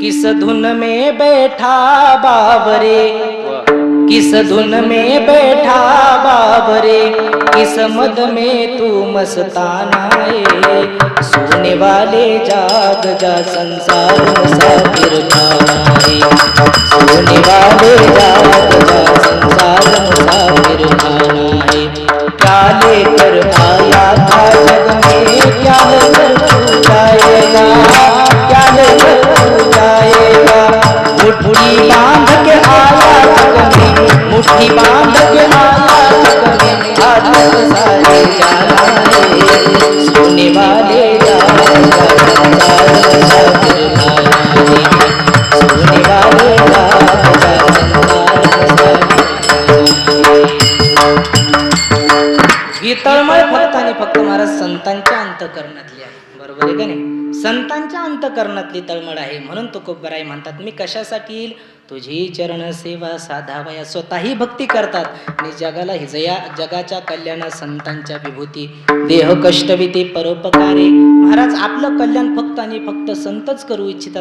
किस धुन में बैठा बाबरे किस धुन में बैठा बाबरे किस मद में तू मस्ताना है सोने वाले जाग जा संसार मुसाफिर खाना सोने वाले जाग जा संसार मुसाफिर खाना है क्या लेकर आया था जग में? क्या लेकर तू जाएगा क्या लेकर तू जाएगा मुट्ठी बांध के आया जग में मुट्ठी बांध के आया जग में हाथ सारे जाना है सोने वाले जाएगा संसार मुसाफिर खाना है सोने वाले जाएगा संसार ही तळमळ फक्त आणि फक्त महाराज संतांच्या अंतकरणातली आहे. बरोबर आहे का नाही? संतांच्या अंतकरणातली तळमळ आहे. म्हणून तो तुकोबराय म्हणतात मी कशासाठी येईल? तुझी चरण सेवा साधावया स्वतःही भक्ती करतात. आणि जगाला हिजया जगाच्या कल्याणा संतांच्या विभूती देह कष्टविते परोपकारे. महाराज आपलं कल्याण फक्त आणि फक्त संतच करू इच्छितात.